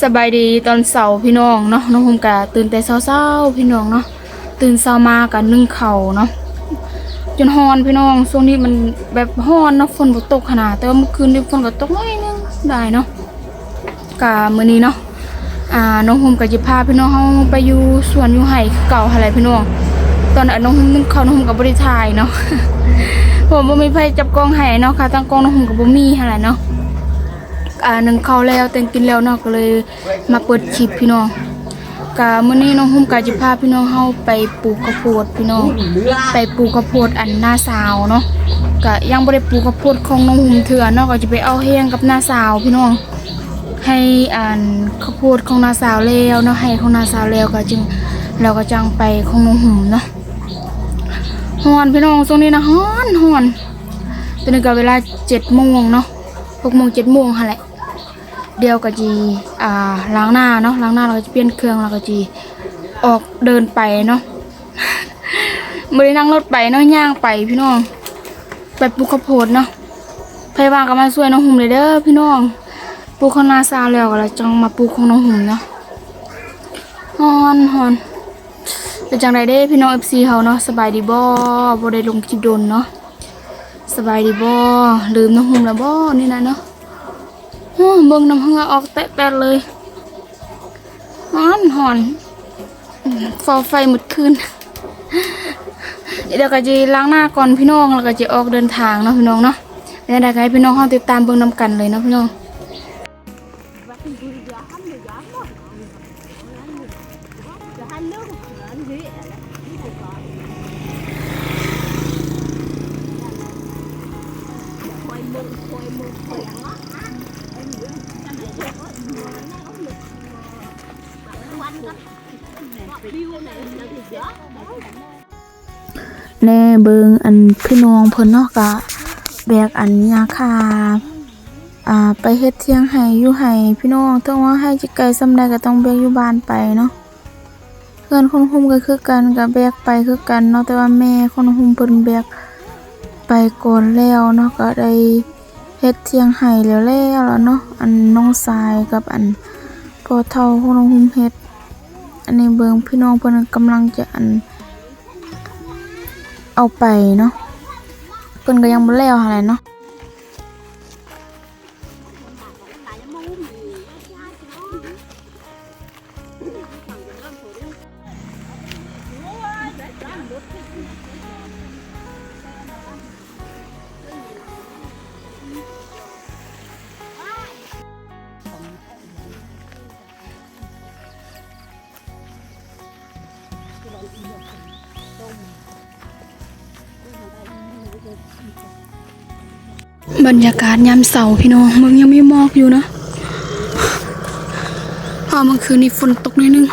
สบายดีตอนเสาร์พี่น้องเนาะน้องผมกะตื่นแต่เช้าๆพี่น้องเนาะตื่นเช้ามากะนึ่งเข่าเนาะจนฮอนพี่น้องช่วงนี้มันแบบฮอนเนาะฝนตกขนาดแต่ว่าเมื่อคืนนี่ฝนก็ตกน้อยนึงได้เนาะกะมื้อนี้เนาะอ่าน้องผมก็จะพาพี่น้องเฮาไปอยู่สวนอยู่ไห่เก่าหั่นแหละพี่น้อง ตอนนั้นน้องผมนึ่งเข้าน้องผมก็บ่ได้ถ่ายเนาะผมบ่มีไผจับกล้องให้เนาะค่ะตั้งกล้องน้องผมก็บ่มีหั่นแหละเนาะ อ่าหนึ่งเข้าวแล้วแต่งกินแล้วเนาะก็เลยมาเปิดคลิปพี่น้องกะมื้อนี้น้องหุ้มกะจะพาพี่น้องเฮาไปปลูกข้าวโพดพี่น้องไปปลูกข้าวโพดอันหน้าสาวเนาะกะยังบ่ได้ปลูกข้าวโพดของน้องหุ้มเถื่อเนาะก็จะไปเอาแห้งกับหน้าสาวพี่น้อง ให้อ่านข้าวโพดของหน้าสาวแล้วเนาะให้ของหน้าสาวแล้วก็จึงเราก็จังไปของน้องหุ้มเนาะฮ้อนพี่น้องช่วงนี้นะฮ้อนฮ้อนตอนนี้ก็เวลา7โมงเนาะ6โมง7โมงหั่นแหละ เดียวกับจีอ่าล้างหน้าเนาะล้างหน้าเราก็จะเปลี่ยนเครื่องเราก็จีออกเดินไปเนาะไม่ได้นั่งรถไปเนาะย่างไปพี่น้อง ไปปลูกข้าวโพดเนาะพยาบาลก็มาช่วยน้องหุ่มเลยเด้อพี่น้องปลูกข้างหน้าซาแล้วก็เราจังมาปลูกของน้องหุ่มเนาะฮอนฮอนเป็นจังไดเด้พี่น้องเอฟซีเขาเนาะสบายดีบ่บ่ได้ลงคลิปโดนเนาะสบายดีบ่ลืมน้องหุ่มแล้วบ่นี่นะเนาะ เบิ่งน้ำเหงือออกแตะๆเลยฮอนหอนฟอไฟหมดคืนเดี๋ยวก็จะล้างหน้าก่อนพี่น้องแล้วก็จะออกเดินทางเนาะพี่น้องเนาะเดี๋ยวได้ให้พี่น้องห้องติดตามเบิ่งน้ำกันเลยเนาะพี่น้อง แน่เบิงอันพี่น้องเพิ่นเนาะกะแบกอันยาคาอ่าไปเฮ็ดเที่ยงให้อยู่ให้พี่น้องถึงว่าให้จิไกลซำใดก็ต้องแบกอยู่บ้านไปเนาะเพื่อนคนคุมก็คือกันก็แบกไปคือกันเนาะแต่ว่าแม่คนคุมเพิ่นแบกไปก่อนแล้วเนาะก็ได้เฮ็ดเที่ยงให้แล้วแล้วล่ะเนาะอันน้องสายกับอันพ่อเฒ่าของน้องคุมเฮ็ดอันนี้เบิงพี่น้องเพิ่นกำลังจะอัน เอาไปเนาะเพิ่นก็ยังบ่แล้วหั่นแหละเนาะ รรยากาศยามเสาร์พี่น้องมึงยังไม่มอกอยู่นะพอเมื่อคืนนี้ฝนตกนิดนึง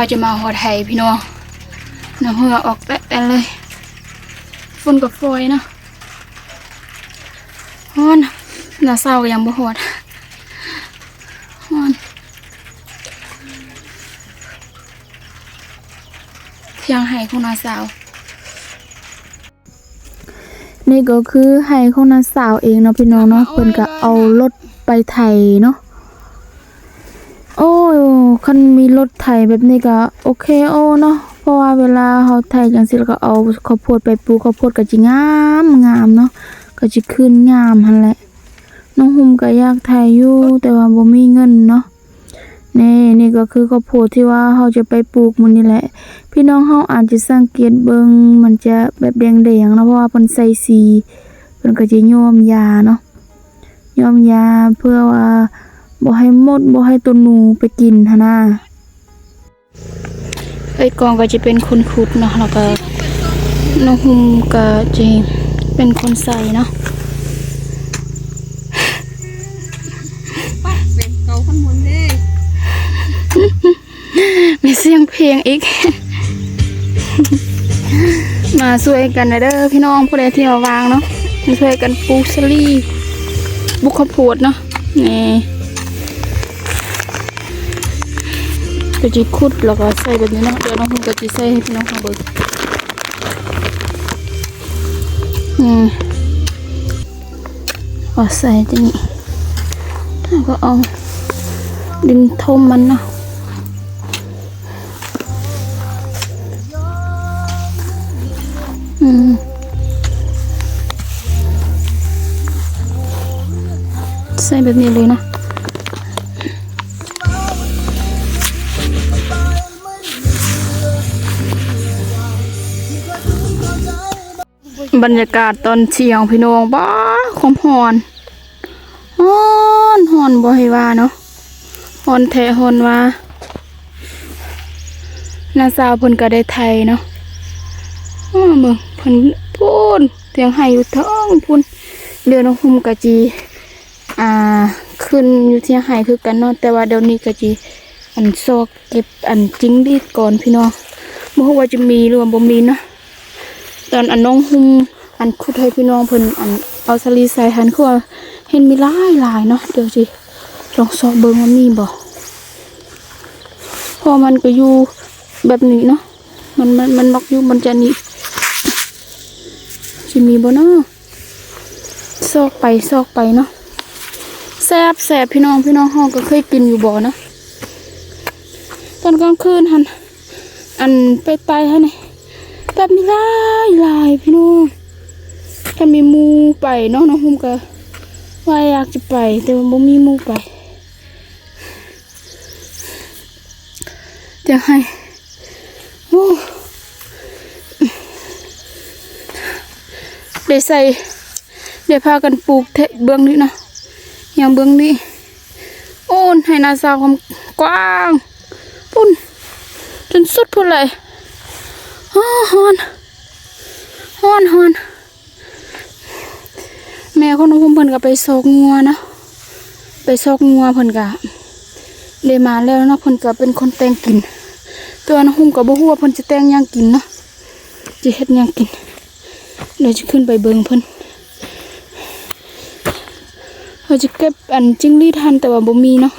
ว่าจะมาหอไทยพี่น้องน้ำเหงื่อออกแตะๆเลยฝนกับฟอยเนาะฮ้อนหน้าเศร้าก็ยังบ่หอดฮ้อนเที่ยงไห้ของน้าสาว นี่ก็คือไห้ของน้าสาวเองเนาะพี่น้องเนาะเพิ่นก็เอารถไปไถเนาะโอ้ย คันมีรถไถแบบนี้ก็โอเคโอ้เนาะเพราะว่าเวลาเขาไถจังซี่แล้วก็เอาข้าวโพดไปปลูกข้าวโพดก็จิงามงามเนาะก็จิขึ้นงามหันแหละ น้องหุ่มก็อยากไถอยู่แต่ว่าบ่มีเงินเนาะนี่นี่ก็คือข้าวโพดที่ว่าเขาจะไปปลูกมันนี่แหละ พี่น้องเฮาอาจจะสังเกตเบิงมันจะแบบแดงๆเนาะเพราะว่าเพิ่นใส่สีเพิ่นก็จะย้อมยาเนาะโยมยาเพื่อว่า บ่ให้มดบ่ให้ตัวหนูไปกินหนนะไอ้กองก็จะเป็นคนขุดเนาะแล้วก็น้องหุมก็จะเป็นคนใส่เนาะเป็นเกาคนมุนเด้มีเสียงเพลงอีก มาช่วยกันนะเด้อพี่น้องผู้ใดที่เอาวางเนาะมาช่วยกันปลูกสลีบุกข้าวโพดเนาะนี่ ก็จะขุดแล้วก็ใส่แบบนี้นะเดี๋ยวน้องคุณก็จะใส่ให้พี่น้องเขาเบิ่งนี่เอาใส่ที่นี่แล้วก็เอาดินทมมันเนาะอืมใส่แบบนี้เลยนะ บรรยากาศตอนเชียงพี่น้องบ้าคมหอนฮอนหอนบ่ให้ว่าเนาะหอนแทหอนว่าน้าสาวเพิ่นก็ได้ไทยเนาะอ้อเบิ่งเพิ่นพูนเตียงไห้อยู่ท้องพูนเดือนหุ่มกะจี อ่า ขึ้นอยู่เที่ยงไห้คือกันเนาะแต่ว่าเดี๋ยวนี้กะจีอันซอกเก็บอันจิ้งดีดก่อนพี่น้องบ่ฮู้ว่าจะมีหรือว่าบ่มีเนาะ ตอนอันน้องหุ่มอันคุดให้พี่น้องเพิ่นอันเอาสลีใส่หันคือว่าเห็นมีหลายหลายเนาะเดี๋ยวสิลองซอกเบิ่งว่ามีบ่พอมันก็อยู่แบบนี้เนาะมันมันมันล็อกอยู่มันจะนี่จะมีบ่เนาะซอกไปซอกไปเนาะแซบแซบพี่น้องพี่น้องห้องก็เคยกินอยู่บ่เนาะตอนกลางคืนหันอันไปไตฮะนี่ แบบมีหลายลายพี่น้องถ้ามีมูไปเนาะน้องหุ่มก็ว่าอยากจะไป แต่ว่าบ่มีมูไปเดี๋ยวให้โอ้เดี๋ยวใส่เดี๋ยวพากันปลูกเทเบื้องนี้นะอย่างเบื้องนี้โอ้นให้นาซาวความกว้างปุ่นจนสุดพุ่นเลย ฮอนฮอนฮอนฮอนแม่คนน้องพุ่มเพิ่นก็ไปซอกงัวนะไปซอกงัวเพิ่นก็ได้มาแล้วเนาะเพิ่นก็เป็นคนแต่งกิน ตัวน้องหุ่มกับบ่ฮู้ว่าเพิ่นจะแต่งยังกินเนาะจะเฮ็ดยังกินเดี๋ยวจะขึ้นไปเบิ่งเพิ่นเราจะเก็บอันจิ้งหรีดทันแต่ว่าบ่มีเนาะ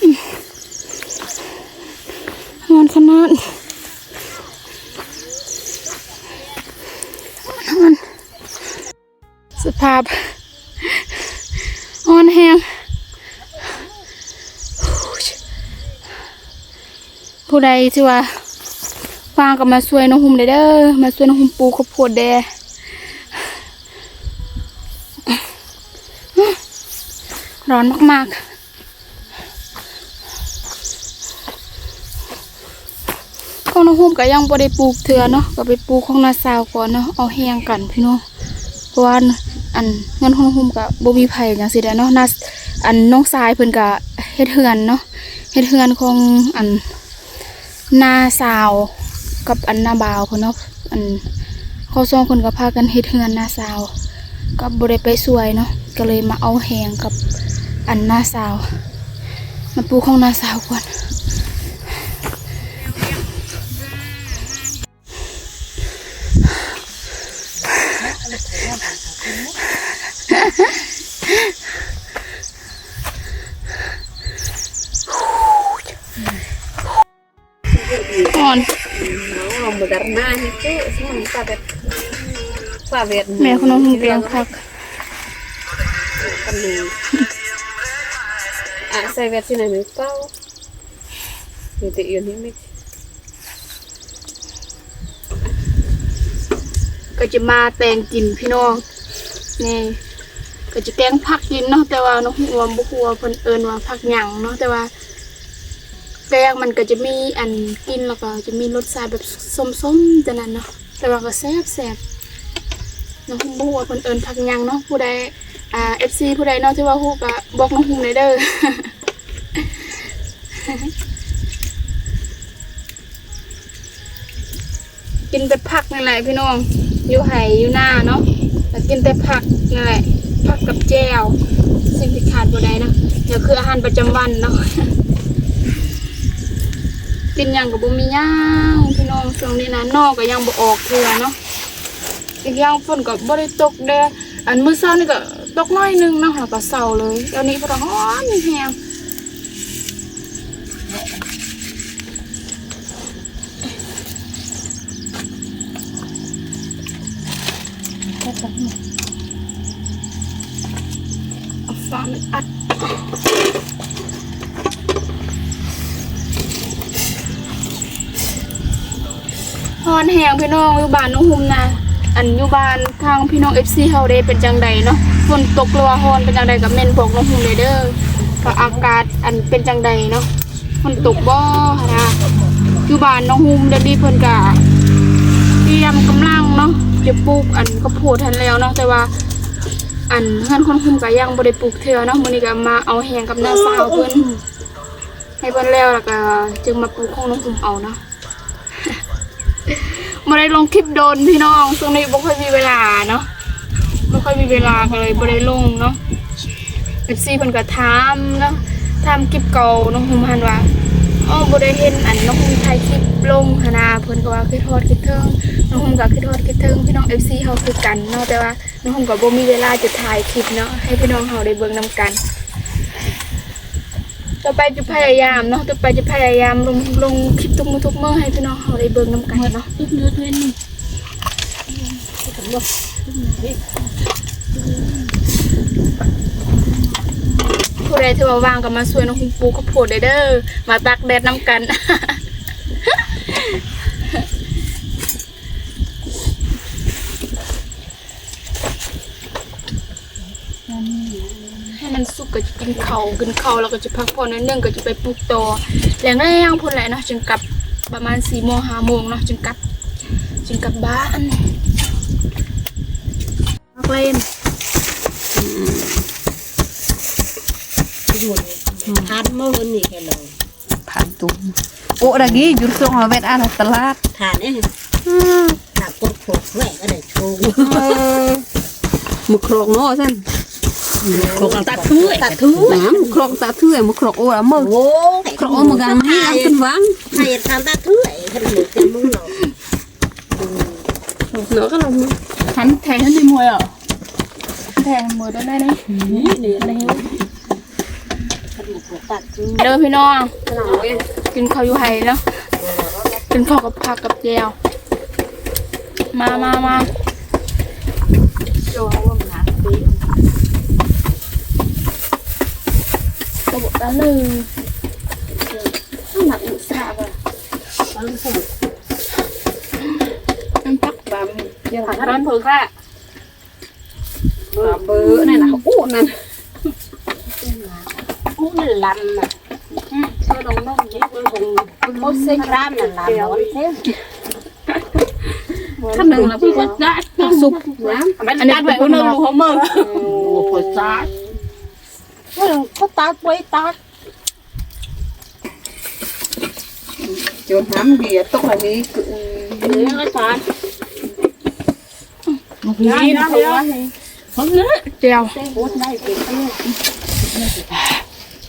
อืมร้อนขนาดร้อนสภาพอ่อนแหงผู้ใดที่ว่าฟังก็มาช่วยน้องหุ่มเด้อมาช่วยน้องหุ่มปูข้าวโพดแดร้อนมากๆของน้องหุ่มก็ยังบ่ได้ปลูกเถื่อเนาะก็ไปปลูกของนาสาวก่อนเนาะเอาแห้งกันพี่น้องเพราะว่า อันเงินของน้องหุ่มก็บ่มีไผจังซี่แหละเนาะนาอันน้องทรายเพิ่นก็เฮ็ดเฮือนเนาะเฮ็ดเฮือนของอันนาสาวกับอันนาบ่าวเพิ่นเนาะอันเขาสองคนก็พากันเฮ็ดเฮือนนาสาวก็บ่ได้ไปสวยเนาะก็เลยมาเอาแหงกับอันนาสาวมาปลูกของนาสาวก่อน moderna itu semua sahabat sahabat แม่ของน้องหุ่มเปียงคัก penuh ah sahabat sini nih tahu itu ini nih ก็จะมาแต่งกินพี่น้องนี่ก็จะแต่งผักกินเนาะแต่ว่าน้องหัวบุหัวาเพิ่นเอิ้นว่าผักหยังเนาะแต่ว่า แป้งมันก็จะมีอันกินแล้วก็จะมีรสชาติแบบส้มๆจังนั้นเนาะแต่ว่าก็แซ่บแซ่บน้องหุ่มบุหัวาเพิ่นเอิ้นผักยังเนาะผู้ใดอ่า FC ผู้ใดเนาะที่ว่าฮู้ก็บอกน้องหุ่มเลยเด้อกินแต่ผักนั่นแหละพี่น้อง อยู่ไห่อยู่หน้าเนาะแล้วกินแต่ผักนั่นแหละผักกับแจ่วสิ่งที่ขาดบ่ได้นะเดี๋ยวคืออาหารประจำวันเนาะ กินยังก็บ่มีหยังพี่น้องช่วงนี้นะนอกก็ยังบ่ออกเทือเนาะอีกอย่างฝนก็บ่ได้ตกแดดอันมื้อเช้านี่ก็ตกน้อยหนึงเนาะแล้วก็เช้าเลยเดี๋ยวนี้พนก็ร้อนแฮงฟ้ามันอัด อนแหงพี่น้องอยู่บ้านน้องหุมนะอันอยู่บ้านทางพี่น้อง FC เฮาเดเป็นจังใดเนาะฝนตกหรือว่าฮอนเป็นจังใดกับแม่นบอกน้องหุมเลยเด้อก็อากาศอันเป็นจังใดเนาะฝนตกบ่หั่นะอยู่บ้านน้องหุมเดี๋ยวนี้เพิ่นก็เตรียมกำลังเนาะจะปลูกอันก็โพดทันแล้วเนาะแต่ว่าอันเฮือนคนคุมก็ยังบ่ได้ปลูกเทื่อเนาะมื้อนี้ก็มาเอาแหงกับน้าสาวเพิ่นให้เพิ่นแล้วแล้วก็จึงมาปลูกของน้องหุมเอาเนาะ มาได้ลงคลิปโดนพี่น้องช่วงนี้บ่ค่อยมีเวลาเนาะบ่ค่อยมีเวลาก็เลยบ่ได้ลงเนาะ FC เพิ่นก็ถามเนาะถามคลิปเก่าน้องหุมหันว่าอ้อบ่ได้เห็นอันน้องหุมถ่ายคลิปลงหนนาเพิ่นก็ว่าคิดฮอดคิดถึงน้องหุมก็คิดฮอดคิดถึงพี่น้อง FC เฮาคือกันเนาะแต่ว่าน้องหุมก็บ่มีเวลาจะถ่ายคลิปเนาะให้พี่น้องเฮาได้เบิ่งนํกัน ต่อไปจะพยายามเนาะต่อไปจะพยายามลงลงคลิปทุกมือทุกมื้อให้พี่น้องเฮาได้เบิ่งนํกันเนาะทุกเนื้อเพื่อนนี่ผู้ใดที่ว่าวางก็มาช่วยน้องคุณปูก็โพดได้เด้อมาตักแดดน้ำกันให้ มันสุกก็จะกินเขากินเขาแล้วก็จะพักผ่อนนิดนึงก็จะไปปลูกต่อแล้วก็ยังพูดแหละเนาะจึงกลับประมาณสี่โมงห้าโมงเนาะจึงกลับจึงกลับบ้านพักเล่นทานเมื่อวันนี้กันเลยผ่านตุ้มโอ้ดากี้จุดส่งเอาเวทอาตลาดทานเนี่ยทานกดโขกแหวกก็ได้โชว์มุกโครกเนาะท่น โขกตัดถ้วยตัดถ้วยน้ำมุกโครกตาเถื่อยมุกโครกโอ้ละมือโอ้โครกโอ้มือกันให้เอาขึ้นวางให้ทานตัดถ้วยขนมกันมึงหรอเนาะก็ลงหันแทงทันทีมวยเหรอแทงมวยได้ไหมเนี่ยนี่อะไรขนมตัดถ้วยเด้อพี่น้องกินข้าวอยู่ไห้เนาะกินข้าวกับผักกับแจวมามามา โจ้ว่ามันหนักปี กระบอกตะลึงหนักอุตส่าห์ว่ะมันสดน้ำพักบะหมี่ยังผักร้อนเผือกค่ะเบอร์นี่นะโอ้นั่นอู้มันลำน่ะอืมเพื่อลงน้องเยอะมันคงมันเส้นรามน่ะลำร้อนเท่ขั้นหนึ่งแล้วพี่ก็ได้ซุปน้ำอันนี้เป็นคนนึงรู้เขาเมื่อโอ้โหจ้า มันก็ตัดไว้ตัดจนน้ำเดียตกอันนี้คือนี่ก็ตัดนี่นะเพื่อแจวโอ้ได้เป็นเรื่อง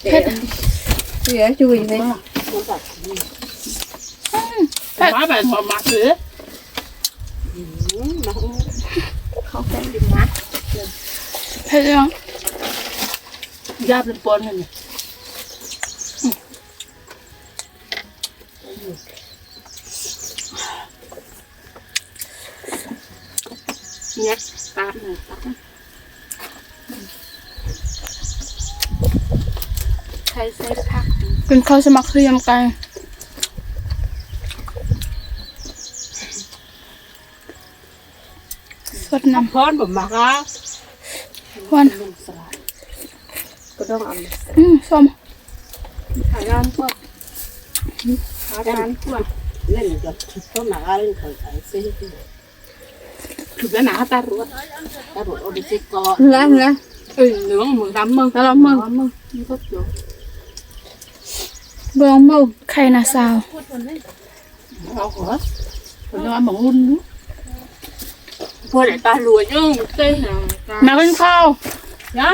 เผ็ดเสียจุยเลยมันตัดเผ็ดว่าแบบพอมักหรือเขาแกงดิบนะเผ็ดยัง ยาเป็นปนกันเนี่ยเนี่ยตามหน่อยตามใช้ใส่ผักกินข้าวสมัครเทียมกันสดน้พอนผมมักอะำวันก็ ต้องเอาอืมส้มขายานพวกขายานพวกเล่นกับต้นหนาเล่นเคยขายซื้อถูกแล้วหนาตารู้ตาบดโอดิซิกอแล้วแล้วเอ้ยเหลืองมือดำมึงแล้วเรามึงมึงนี่ก็อยู่เบืองมือไข่นาซาวเอาหัวคนนอนมองหุ่นดูพวกไหนตาหลวยยังเต้นหางตามากินข้าวนะ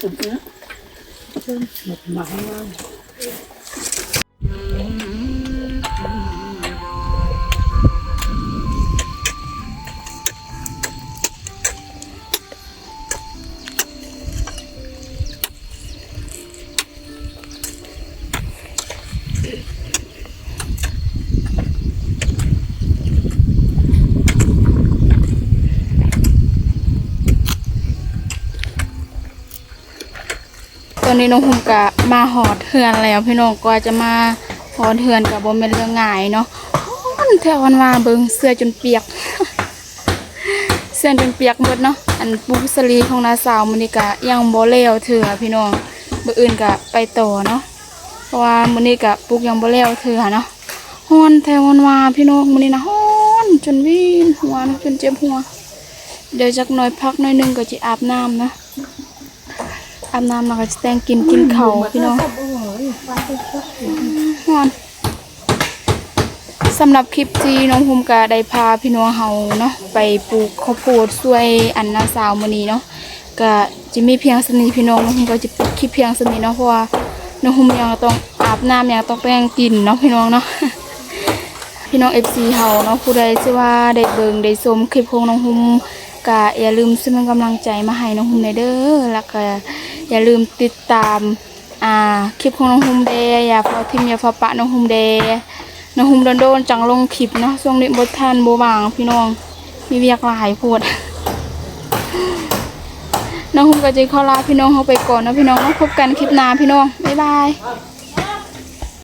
อะตุ่ นนี้น้องหุ่มกะมาหอดเฮือนแล้วพี่น้องก็จะมาหอดเฮือนกับบ่แม่นเรื่องง่ายเนาะฮ้อนแถววันวาเบิงเสื้อจนเปียก เสื้อจนเปียกหมดเนาะอันปุกสลีของนาสาวมื้อนี้กะยังบ่แล้วเถื่อพี่น้องมืออื่นกะไปต่อเนาะเพราะว่ามื้อนี้กะปุกยังบ่แล้วเถื่อเนาะฮอนแถววันวาพี่น้องมื้อนี้นะฮอนจนวีนหัวนจนเจ็บหัว เดี๋ยวจักหน่อยพักหน่อยนึงก็จะอาบน้ำนะ อาบน้ำแล้วก็จะแต่งกินกินเขาวพี่น้องฮอนสำหรับคลิปที่น้องภูมิกาได้พาพี่น้องเฮาเนาะไปปลูกข้าวโพดช่วยอันนาสาวมื้อนี้เนาะก็จะมีเพียงสนีพี่น้องน้องภูมิก็จะปิดคลิปเพียงสนีเนาะเพราะว่าน้องภูมิยังต้องอาบน้ำยังต้องแต่งกินเนาะพี่น้องเนาะพี่น้อง FC เฮาเนาะผู้ใดที่ว่าได้เบิ่งได้ชมคลิปของน้องภูมิ ก็อย่าลืมซื้อกำลังใจมาให้น้องภูมิหน่อยเด้อแล้วก็อย่าลืมติดตามอ่าคลิปของน้องฮุมเดย์อย่าพอทิมอย่าพอปะน้องฮุมเดย์น้องฮุมโดนโดนจังลงคลิปเนาะช่วงนี้บททันโบบางพี่น้องมีเวียกหลายโพดน้องฮุมก็จะขอลาพี่น้องเขาไปก่อนนะพี่น้องเนาพบกันคลิปหน้าพี่น้องบ๊ายบาย